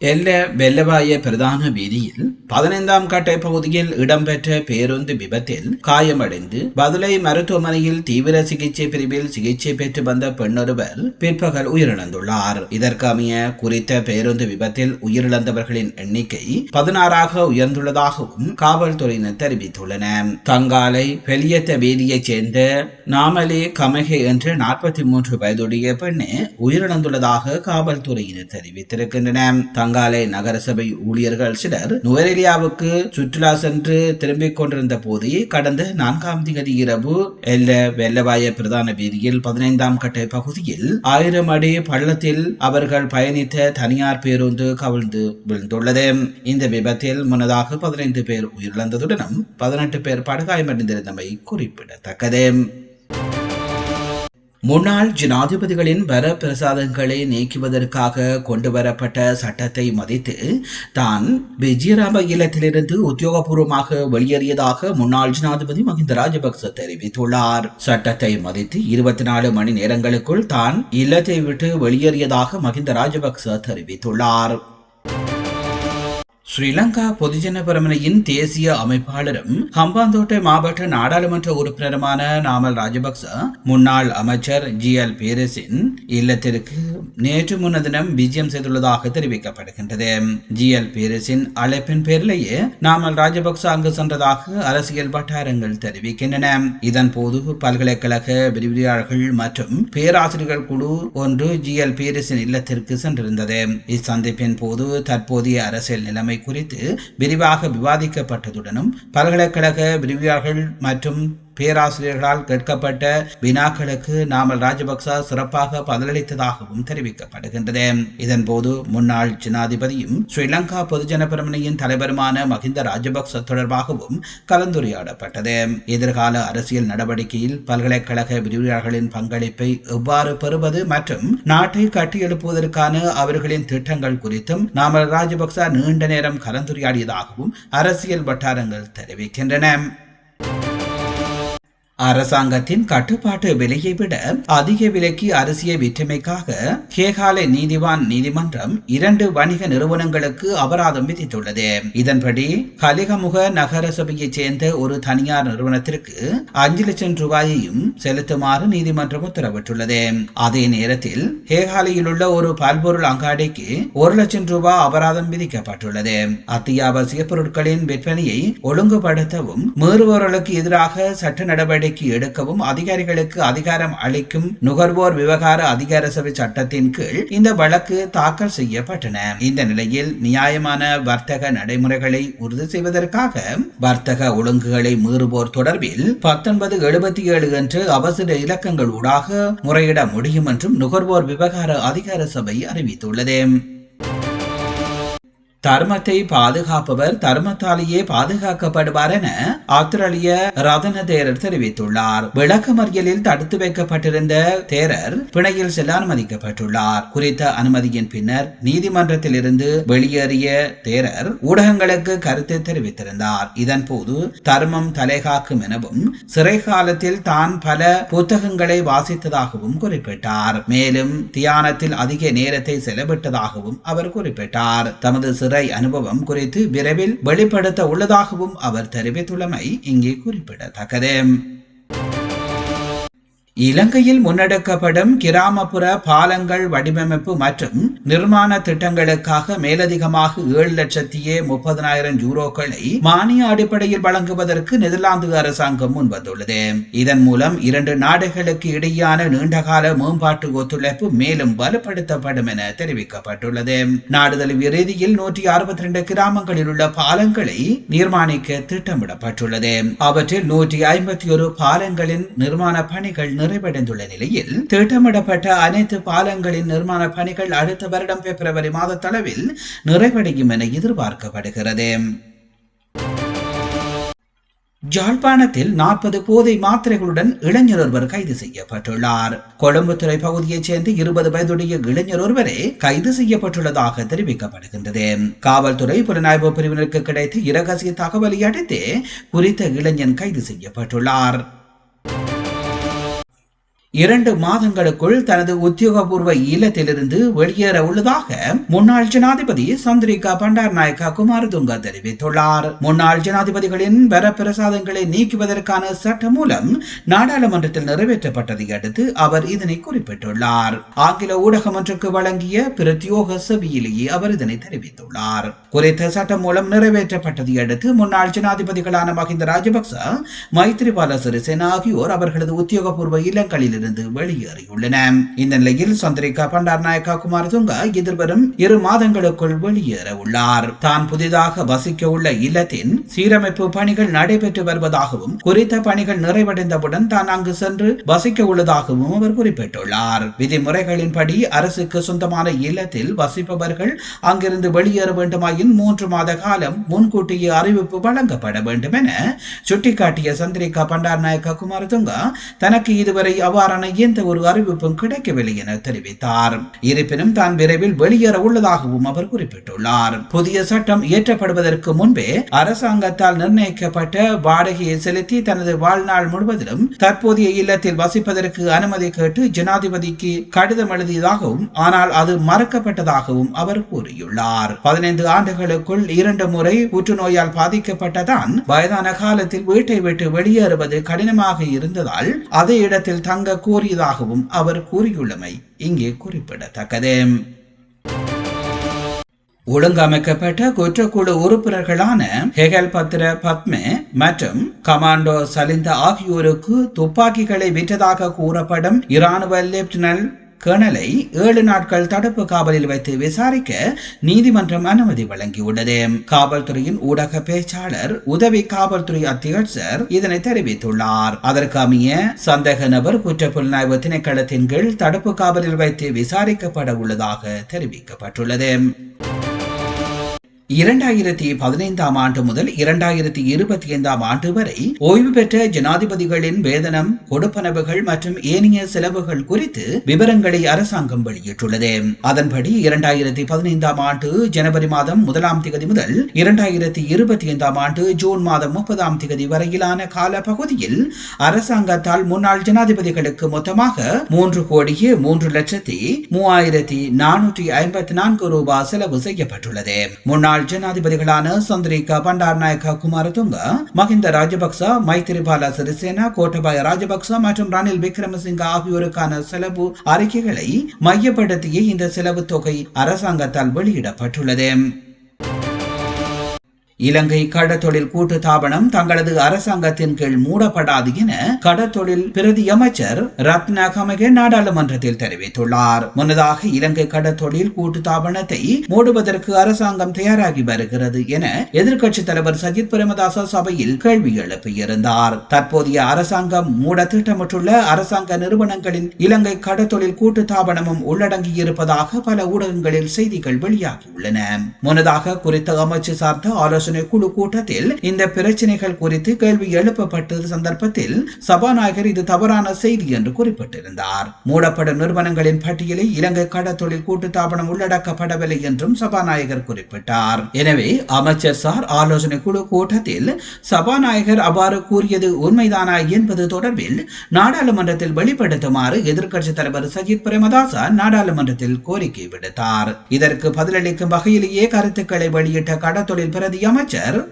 எல்ல வெள்ளவாய பிரதான வீதியில் பதினைந்தாம் கட்டை பகுதியில் இடம்பெற்ற பேருந்து விபத்தில் காயமடைந்து பதுளை மருத்துவமனையில் தீவிர சிகிச்சை பிரிவில் சிகிச்சை பெற்று வந்த பெண்ணொருவர் பிற்பகல் உயிரிழந்துள்ளார். இதற்கமைய குறித்த பேருந்து விபத்தில் உயிரிழந்தவர்களின் எண்ணிக்கை பதினாறாக உயர்ந்துள்ளதாகவும் காவல்துறையினர் தெரிவித்துள்ளனர். தங்காலை பெலியத்த வீதியைச் சேர்ந்த நாமலே கமகே என்ற நாற்பத்தி மூன்று வயதுடைய பெண்ணே உயிரிழந்துள்ளதாக காவல்துறையினர் தெரிவித்திருக்கின்றனர். பங்காலை நகரசபை ஊழியர்கள் சிலர் நுவரெலியாவுக்கு சுற்றுலா சென்று திரும்பிக் கொண்டிருந்த போது கடந்த நான்காம் தேதி இரவு எல்ல வெள்ளவாய பிரதான வீதியில் பதினைந்தாம் கட்டை பகுதியில் ஆயிரம் அடி பள்ளத்தில் அவர்கள் பயணித்த தனியார் பேருந்து கவிழ்ந்து விழுந்துள்ளது. இந்த விபத்தில் முன்னதாக பதினைந்து பேர் உயிரிழந்ததுடனும் பதினெட்டு பேர் படுகாயமடைந்திருந்தமை குறிப்பிடத்தக்கது. முன்னாள் ஜனாதிபதிகளின் வர பிரசாதங்களை நீக்குவதற்காக கொண்டுவரப்பட்ட சட்டத்தை மதித்து தான் விஜயராம இல்லத்திலிருந்து உத்தியோகபூர்வமாக வெளியேறியதாக முன்னாள் ஜனாதிபதி மஹிந்த ராஜபக்ச தெரிவித்துள்ளார். சட்டத்தை மதித்து இருபத்தி நாலு மணி நேரங்களுக்குள் தான் இல்லத்தை விட்டு வெளியேறியதாக மஹிந்த ராஜபக்ச தெரிவித்துள்ளார். ஸ்ரீலங்கா பொதுஜன பெரமுனையின் தேசிய அமைப்பாளரும் ஹம்பாந்தோட்டை மாவட்ட நாடாளுமன்ற உறுப்பினருமான நாமல் ராஜபக்ச முன்னாள் அமைச்சர் ஜி எல் பேரஸின் இல்லத்திற்கு நேற்று முன்னதினம் விஜயம் செய்துள்ளதாக தெரிவிக்கப்படுகின்றது. ஜி எல் பேரஸின் அழைப்பின் பேரிலேயே நாமல் ராஜபக்ச அங்கு சென்றதாக அரசியல் வட்டாரங்கள் தெரிவிக்கின்றன. இதன் போது பல்கலைக்கழக விரிவுரையாளர்கள் மற்றும் பேராசிரியர்கள் குழு ஒன்று ஜி எல் பேரஸின் இல்லத்திற்கு சென்றிருந்தது. இச்சந்திப்பின் போது தற்போதைய அரசியல் நிலைமை குறித்து விரிவாக விவாதிக்கப்பட்டதுடனும் பல்கலைக்கழக விரிவியாளர்கள் மற்றும் பேராசிரியர்களால் கேட்கப்பட்ட வினாக்களுக்கு நாமல் ராஜபக்ச சிறப்பாக பதிலளித்ததாகவும் தெரிவிக்கப்படுகின்றது. இதன்போது முன்னாள் ஜனாதிபதியும் ஸ்ரீலங்கா பொதுஜன பெரமுனையின் தலைவருமான மஹிந்த ராஜபக்ச தொடர்பாகவும் கலந்துரையாடப்பட்டது. எதிர்கால அரசியல் நடவடிக்கையில் பல்கலைக்கழக விரிவுரையாளர்களின் பங்களிப்பை எவ்வாறு பெறுவது மற்றும் நாட்டை கட்டியெழுப்புவதற்கான அவர்களின் திட்டங்கள் குறித்தும் நாமல் ராஜபக்ச நீண்ட நேரம் கலந்துரையாடியதாகவும் அரசியல் வட்டாரங்கள் தெரிவிக்கின்றன. அரசாங்கத்தின் கட்டுப்பாட்டு விலையை விட அதிக விலைக்கு அரிசியை விற்றமைக்காக கேகாலை நீதிவான் நீதிமன்றம் இரண்டு வணிக நிறுவனங்களுக்கு அபராதம் விதித்துள்ளது. இதன்படி கலிகமுக நகர சபையைச் சேர்ந்த ஒரு தனியார் நிறுவனத்திற்கு அஞ்சு லட்சம் ரூபாயையும் செலுத்துமாறு நீதிமன்றம் உத்தரவிட்டுள்ளது. அதே நேரத்தில் ஹேகாலையில் உள்ள ஒரு பல்பொருள் அங்காடிக்கு ஒரு லட்சம் ரூபாய் அபராதம் விதிக்கப்பட்டுள்ளது. அத்தியாவசிய பொருட்களின் விற்பனையை ஒழுங்குபடுத்தவும் மீறுபவர்களுக்கு எதிராக சட்ட நடவடிக்கை நடவடிக்கை எடுக்கவும் அதிகாரிகளுக்கு அதிகாரம் அளிக்கும் நுகர்வோர் விவகார அதிகார சபை சட்டத்தின் கீழ் இந்த வழக்கு தாக்கல் செய்யப்பட்டன. இந்த நிலையில் நியாயமான வர்த்தக நடைமுறைகளை உறுதி செய்வதற்காக வர்த்தக ஒழுங்குகளை மீறுவோர் தொடர்பில் பத்தொன்பது எழுபத்தி ஏழு என்று அவசர இலக்கங்கள் ஊடாக முறையிட முடியும் என்றும் நுகர்வோர் விவகார அதிகார சபை அறிவித்துள்ளது. தர்மத்தை பாதுகாப்பவர் தர்மத்தாலேயே பாதுகாக்கப்படுவார் என ஆத்திரேலிய ரதன தேரர் தெரிவித்துள்ளார். விளக்கமறியலில் தடுத்து வைக்கப்பட்டிருந்த தேரர் பிணையில் செல்ல அனுமதிக்கப்பட்டுள்ளார். குறித்த அனுமதியின் பின்னர் நீதிமன்றத்தில் இருந்து வெளியேறிய தேரர் ஊடகங்களுக்கு கருத்து தெரிவித்திருந்தார். இதன் போது தர்மம் தலைகாக்கும் எனவும் சிறை காலத்தில் தான் பல புத்தகங்களை வாசித்ததாகவும் குறிப்பிட்டார். மேலும் தியானத்தில் அதிக நேரத்தை செலவிட்டதாகவும் அவர் குறிப்பிட்டார். தமது சிறை அனுபவம் குறித்து விரைவில் வெளிப்படுத்த உள்ளதாகவும் அவர் தெரிவித்துள்ளமை இங்கே குறிப்பிடத்தக்கது. இலங்கையில் முன்னெடுக்கப்படும் கிராமப்புற பாலங்கள் வடிவமைப்பு மற்றும் நிர்மாண திட்டங்களுக்காக மேலதிகமாக ஏழு லட்சத்தியே முப்பதனாயிரம் யூரோக்களை மானிய அடிப்படையில் வழங்குவதற்கு நெதர்லாந்து அரசாங்கம் முன்வந்துள்ளது. இதன் மூலம் இரண்டு நாடுகளுக்கு இடையான நீண்டகால மேம்பாட்டு ஒத்துழைப்பு மேலும் வலுப்படுத்தப்படும் என தெரிவிக்கப்பட்டுள்ளது. நாடுதல் இறுதியில் ரீதியில் நூற்றி அறுபத்தி ரெண்டு கிராமங்களில் உள்ள பாலங்களை நிர்மாணிக்க திட்டமிடப்பட்டுள்ளது. அவற்றில் நூற்றி ஐம்பத்தி ஒரு பாலங்களின் நிர்மாண பணிகள் நிறைவடைந்துள்ள நிலையில் திட்டமிடப்பட்ட அனைத்து பாலங்களின் நிர்மாண பணிகள் அடுத்த வருடம் பிப்ரவரி மாதத்தளவில் நிறைவடையும் என எதிர்பார்க்கப்படுகிறது. ஜாழ்ப்பாணத்தில் நாற்பது போதை மாத்திரைகளுடன் இளைஞர் ஒருவர் கைது செய்யப்பட்டுள்ளார். கொழும்புத்துறை பகுதியைச் சேர்ந்த இருபது வயதுடைய இளைஞர் ஒருவரே கைது செய்யப்பட்டுள்ளதாக தெரிவிக்கப்படுகின்றது. காவல்துறை புலனாய்வு பிரிவினருக்கு கிடைத்த இரகசிய தகவலை அடுத்து குறித்த இளைஞன் கைது செய்யப்பட்டுள்ளார். இரண்டு மாதங்களுக்குள் தனது உத்தியோகபூர்வ இல்லத்திலிருந்து வெளியேற உள்ளதாக முன்னாள் ஜனாதிபதி சந்திரிகா பண்டார் நாயக்கா குமாரதுங்க தெரிவித்துள்ளார். முன்னாள் ஜனாதிபதிகளின் வரப்பிரசாதங்களை நீக்குவதற்கான சட்ட மூலம் நாடாளுமன்றத்தில் நிறைவேற்றப்பட்டதை அடுத்து அவர் இதனை குறிப்பிட்டுள்ளார். ஆங்கில ஊடகம் ஒன்றுக்கு வழங்கிய பிரத்யோக செவியிலேயே அவர் இதனை தெரிவித்துள்ளார். குறித்த சட்டம் மூலம் நிறைவேற்றப்பட்டதை அடுத்து முன்னாள் ஜனாதிபதிகளான மஹிந்த ராஜபக்ச மைத்ரிபால சிறிசேனா ஆகியோர் அவர்களது உத்தியோகபூர்வ இல்லங்களில் இருந்து வெளியேறியுள்ளன. இந்த நிலையில் சந்திரிகா பண்டார் நாயக்கா குமாரதுங்க எதிர்வரும் இரு மாதங்களுக்குள் வெளியேற உள்ளார் தான் புதிதாக வசிக்க உள்ள இல்லத்தின் சீரமைப்பு பணிகள் நடைபெற்று வருவதாகவும் குறித்த பணிகள் நிறைவடைந்தவுடன் தான் அங்கு சென்று வசிக்க உள்ளதாகவும் அவர் குறிப்பிட்டுள்ளார். விதிமுறைகளின்படி அரசுக்கு சொந்தமான இல்லத்தில் வசிப்பவர்கள் அங்கிருந்து வெளியேற வேண்டுமாயின் மூன்று மாத காலம் முன்கூட்டியே அறிவிப்பு வழங்கப்பட வேண்டும் என சுட்டிக்காட்டிய சந்திரிகா பண்டார் நாயக்கா குமார் துங்கா தனக்கு இதுவரை அவ்வாறு அவ்வாறான எந்த ஒரு அறிவிப்பும் கிடைக்கவில்லை என தெரிவித்தார். இருப்பினும் தான் விரைவில் வெளியேற உள்ளதாகவும் அவர் குறிப்பிட்டுள்ளார். புதிய சட்டம் இயற்றப்படுவதற்கு முன்பே அரசாங்கத்தால் நிர்ணயிக்கப்பட்ட வாடகையை செலுத்தி தனது வாழ்நாள் முழுவதிலும் தற்போதைய இல்லத்தில் வசிப்பதற்கு அனுமதி கேட்டு ஜனாதிபதிக்கு கடிதம் எழுதியதாகவும் ஆனால் அது மறக்கப்பட்டதாகவும் அவர் கூறியுள்ளார். பதினைந்து ஆண்டுகளுக்குள் இரண்டு முறை புற்றுநோயால் பாதிக்கப்பட்டதான் வயதான காலத்தில் வீட்டை விட்டு வெளியேறுவது கடினமாக இருந்ததால் அதே இடத்தில் தங்க கோரியதாகவும் அவர் கூறியுள்ளமை இங்கே குறிப்பிடத்தக்கது. ஒழுங்கமைக்கப்பட்ட குற்றக்குழு உறுப்பினர்களான ஹெகல் பத்ர பத்மே மற்றும் கமாண்டோ சலிந்த ஆகியோருக்கு துப்பாக்கிகளை விற்றதாக கூறப்படும் இராணுவ லெப்டினன்ட் கனலை ஏழு நாட்கள் தடுப்பு காவலில் வைத்து விசாரிக்க நீதிமன்றம் அனுமதி வழங்கியுள்ளது. காவல்துறையின் ஊடக பேச்சாளர் உதவி காவல்துறை அத்தியட்சர் இதனை தெரிவித்துள்ளார். அதற்கமைய சந்தேக நபர் குற்ற புலனாய்வு திணைக்களத்தின் கீழ் தடுப்பு காவலில் வைத்து விசாரிக்கப்பட உள்ளதாக தெரிவிக்கப்பட்டுள்ளது. இரண்டாயிரத்தி பதினைந்தாம் ஆண்டு முதல் இரண்டாயிரத்தி இருபத்தி ஐந்தாம் ஆண்டு வரை ஓய்வு பெற்ற ஜனாதிபதிகளின் வேதனம் கொடுப்பனவுகள் மற்றும் ஏனைய செலவுகள் குறித்து விவரங்களை அரசாங்கம் வெளியிட்டுள்ளது. அதன்படி இரண்டாயிரத்தி பதினைந்தாம் ஆண்டு ஜனவரி மாதம் முதலாம் திகதி முதல் இரண்டாயிரத்தி இருபத்தி ஐந்தாம் ஆண்டு ஜூன் மாதம் முப்பதாம் திகதி வரையிலான கால பகுதியில் அரசாங்கத்தால் முன்னாள் ஜனாதிபதிகளுக்கு மொத்தமாக மூன்று கோடியே மூன்று லட்சத்தி மூவாயிரத்தி நானூற்றி ஐம்பத்தி நான்கு ரூபாய் செலவு செய்யப்பட்டுள்ளது. முன்னாள் முன்னாள் ஜனாதிபதிகளான சந்திரிகா பண்டார் குமாரதுங்க மஹிந்த ராஜபக்ச மைத்திரிபால சிறிசேனா கோட்டபாய ராஜபக்ச மற்றும் ரணில் விக்ரமசிங்க ஆகியோருக்கான செலவு அறிக்கைகளை மையப்படுத்திய இந்த செலவு தொகை அரசாங்கத்தால் வெளியிடப்பட்டுள்ளது. இலங்கை கடற்தொழில் கூட்டு தாபனம் தங்களது அரசாங்கத்தின் கீழ் மூடப்படாது என கடற்தொழில் பிரதி அமைச்சர் ரத்னா நாடாளுமன்றத்தில் தெரிவித்துள்ளார். முன்னதாக இலங்கை கடற்தொழில் கூட்டு தாபனத்தை மூடுவதற்கு அரசாங்கம் தயாராகி வருகிறது என எதிர்க்கட்சி தலைவர் சஜித் பிரேமதாச சபையில் கேள்வி எழுப்பியிருந்தார். தற்போதைய அரசாங்கம் மூட திட்டமிட்டுள்ள அரசாங்க நிறுவனங்களின் இலங்கை கடற்தொழில் கூட்டு தாபனமும் உள்ளடங்கியிருப்பதாக பல ஊடகங்களில் செய்திகள் வெளியாகியுள்ளன. முன்னதாக குறித்த அமைச்சு சார்ந்த ஆலோசனை ஆலோசனை குழு கூட்டத்தில் இந்த பிரச்சனைகள் குறித்து கேள்வி எழுப்பப்பட்டது சந்தர்ப்பத்தில் சபாநாயகர் இது தவறான செய்தி என்று குறிப்பிட்டிருந்தார். மூடப்படும் நிறுவனங்களின் பட்டியலில் இலங்கை கடற்தொழில் கூட்டுத்தாபனம் உள்ளடக்கப்படவில்லை என்றும் சபாநாயகர் குறிப்பிட்டார். எனவே அமைச்சர் சார் ஆலோசனை குழு கூட்டத்தில் சபாநாயகர் அவ்வாறு கூறியது உண்மைதானா என்பது தொடர்பில் நாடாளுமன்றத்தில் வெளிப்படுத்துமாறு எதிர்க்கட்சித் தலைவர் சஜித் பிரேமதாசா நாடாளுமன்றத்தில் கோரிக்கை விடுத்தார். இதற்கு பதிலளிக்கும் வகையிலேயே கருத்துக்களை வெளியிட்ட கடத்தொழில் பிரதி அமைச்சர்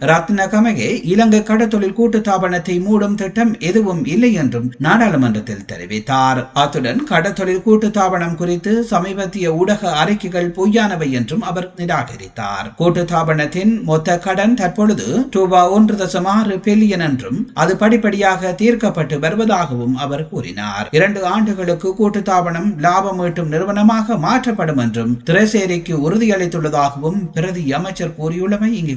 ரத்ன கமகே இலங்கை கடற்தொழில் கூட்டு தாபனத்தை மூடும் திட்டம் எதுவும் இல்லை என்றும் நாடாளுமன்றத்தில் தெரிவித்தார். அத்துடன் கடற்தொழில் கூட்டு தாபனம் குறித்து சமீபத்திய ஊடக அறிக்கைகள் பொய்யானவை என்றும் அவர் நிராகரித்தார். கூட்டு தாபனத்தின் மொத்த கடன் தற்பொழுது ரூபா ஒன்று தசம் ஆறு பில்லியன் என்றும் அது படிப்படியாக தீர்க்கப்பட்டு வருவதாகவும் அவர் கூறினார். இரண்டு ஆண்டுகளுக்கு கூட்டு தாபனம் லாபம் ஈட்டும் நிறுவனமாக மாற்றப்படும் என்றும் திரைசேரிக்கு உறுதியளித்துள்ளதாகவும் பிரதி அமைச்சர் கூறியுள்ளமை இங்கு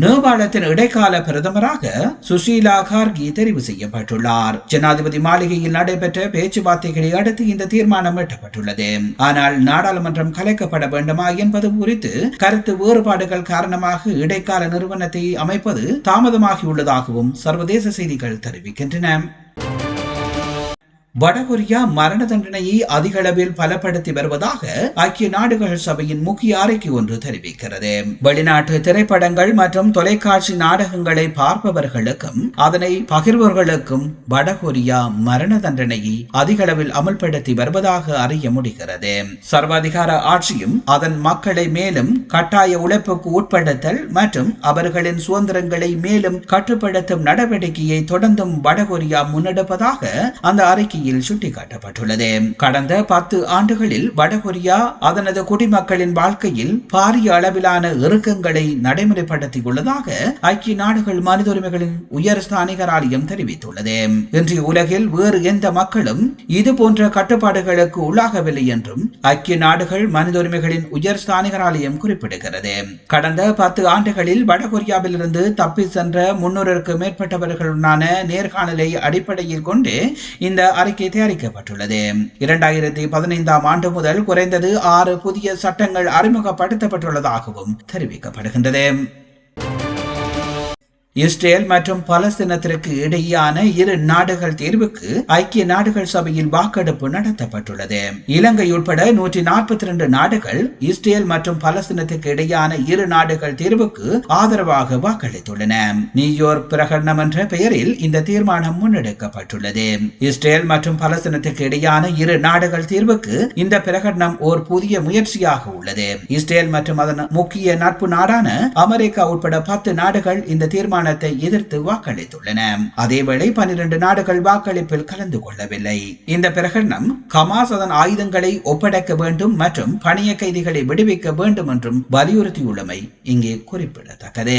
நேபாளத்தின் இடைக்கால பிரதமராக சுஷீலா கார்கி தெரிவு செய்யப்பட்டுள்ளார். ஜனாதிபதி மாளிகையில் நடைபெற்ற பேச்சுவார்த்தைகளை அடுத்து இந்த தீர்மானம் எட்டப்பட்டுள்ளது. ஆனால் நாடாளுமன்றம் கலைக்கப்பட வேண்டுமா என்பது குறித்து கருத்து வேறுபாடுகள் காரணமாக இடைக்கால நிறுவனத்தை அமைப்பது தாமதமாகியுள்ளதாகவும் சர்வதேச செய்திகள் தெரிவிக்கின்றன. வடகொரியா மரண தண்டனையை அதிக அளவில் பலப்படுத்தி வருவதாக ஐக்கிய நாடுகள் சபையின் முக்கிய அறிக்கை ஒன்று தெரிவிக்கிறது. வெளிநாட்டு திரைப்படங்கள் மற்றும் தொலைக்காட்சி நாடகங்களை பார்ப்பவர்களுக்கும் அதனை பகிர்வர்களுக்கும் வடகொரியா மரண தண்டனையை அதிக அளவில் அமல்படுத்தி வருவதாக அறிய முடிகிறது. சர்வாதிகார ஆட்சியும் அதன் மக்களை மேலும் கட்டாய உழைப்புக்கு உட்படுத்தல் மற்றும் அவர்களின் சுதந்திரங்களை மேலும் கட்டுப்படுத்தும் நடவடிக்கையை தொடர்ந்தும் வடகொரியா முன்னெடுப்பதாக அந்த அறிக்கை அறிக்கையில் சுட்டிக்காட்டப்பட்டுள்ளது. கடந்த பத்து ஆண்டுகளில் வடகொரியா அதனது குடிமக்களின் வாழ்க்கையில் பாரிய அளவிலான இறுக்கங்களை நடைமுறைப்படுத்தியுள்ளதாக ஐக்கிய நாடுகள் மனித உரிமைகளின் உயர் ஸ்தானிகர் ஆலயம் தெரிவித்துள்ளது. இன்றைய உலகில் வேறு எந்த மக்களும் இது போன்ற கட்டுப்பாடுகளுக்கு உள்ளாகவில்லை என்றும் ஐக்கிய நாடுகள் மனித உரிமைகளின் உயர் ஸ்தானிகர் ஆலயம் குறிப்பிடுகிறது. கடந்த பத்து ஆண்டுகளில் வடகொரியாவிலிருந்து தப்பி சென்ற முன்னூறுக்கு மேற்பட்டவர்களுடனான நேர்காணலை அடிப்படையில் கொண்டு இந்த அறிக்கை அறிக்கை தயாரிக்கப்பட்டுள்ளது. இரண்டாயிரத்தி பதினைந்தாம் ஆண்டு முதல் குறைந்தது ஆறு புதிய சட்டங்கள் அறிமுகப்படுத்தப்பட்டுள்ளதாகவும் தெரிவிக்கப்படுகின்றது. இஸ்ரேல் மற்றும் பலஸ்தீனத்திற்கு இடையேயான இரு நாடுகள் தீர்வுக்கு ஐக்கிய நாடுகள் சபையில் வாக்கெடுப்பு நடத்தப்பட்டுள்ளது. இலங்கை உட்பட நூற்றி நாற்பத்தி இரண்டு நாடுகள் இஸ்ரேல் மற்றும் பலஸ்தீனத்திற்கு இடையான இரு நாடுகள் தீர்வுக்கு ஆதரவாக வாக்களித்துள்ளன. நியூயோர்க் பிரகடனம் என்ற பெயரில் இந்த தீர்மானம் முன்னெடுக்கப்பட்டுள்ளது. இஸ்ரேல் மற்றும் பலஸ்தீனத்திற்கு இடையான இரு நாடுகள் தீர்வுக்கு இந்த பிரகடனம் ஓர் புதிய முயற்சியாக உள்ளது. இஸ்ரேல் மற்றும் அதன் முக்கிய நட்பு நாடான அமெரிக்கா உட்பட பத்து நாடுகள் இந்த தீர்மானம் தீர்மானத்தை எதிர்த்து வாக்களித்துள்ளன. அதேவேளை பனிரெண்டு நாடுகள் வாக்களிப்பில் கலந்து கொள்ளவில்லை. இந்த பிரகடனம் ஹமாஸ் அதன் ஆயுதங்களை ஒப்படைக்க வேண்டும் மற்றும் பணிய கைதிகளை விடுவிக்க வேண்டும் என்றும் வலியுறுத்தியுள்ளமை இங்கே குறிப்பிடத்தக்கது.